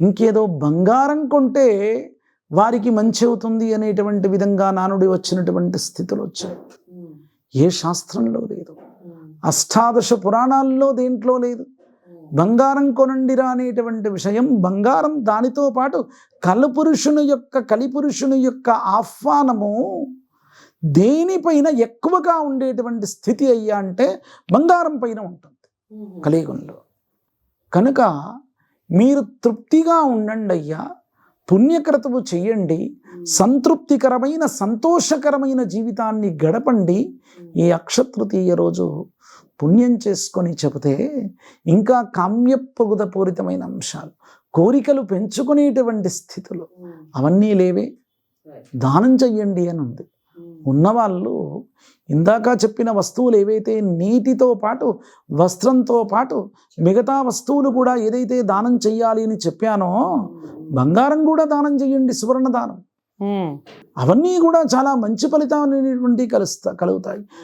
ఇంకేదో బంగారం కొంటే వారికి మంచి అవుతుంది అనేటువంటి విధంగా నానుడి వచ్చినటువంటి స్థితులు వచ్చాయి ఏ శాస్త్రంలో లేదు. అష్టాదశ పురాణాల్లో దేంట్లో లేదు. బంగారం కొనండిరా అనేటువంటి విషయం బంగారం దానితో పాటు కలపురుషుని యొక్క కలిపురుషుని యొక్క ఆహ్వానము దేనిపైన ఎక్కువగా ఉండేటువంటి స్థితి అయ్యా అంటే బంగారం పైన ఉంటుంది. కలియుగంలో. కనుక మీరు తృప్తిగా ఉండండి అయ్యా. పుణ్యక్రతువు చెయ్యండి. సంతృప్తికరమైన సంతోషకరమైన జీవితాన్ని గడపండి. ఈ అక్షతృతీయ రోజు పుణ్యం చేసుకొని చెబితే ఇంకా కామ్యప్రగుదపూరితమైన అంశాలు కోరికలు పెంచుకునేటువంటి స్థితులు అవన్నీ లేవే. దానం చెయ్యండి అని ఉంది. ఉన్నవాళ్ళు ఇందాక చెప్పిన వస్తువులు ఏవైతే నీటితో పాటు వస్త్రంతో పాటు మిగతా వస్తువులు కూడా ఏదైతే దానం చెయ్యాలి అని చెప్పానో బంగారం కూడా దానం చెయ్యండి సువర్ణ దానం. అవన్నీ కూడా చాలా మంచి ఫలితాలు కలుస్తా కలుగుతాయి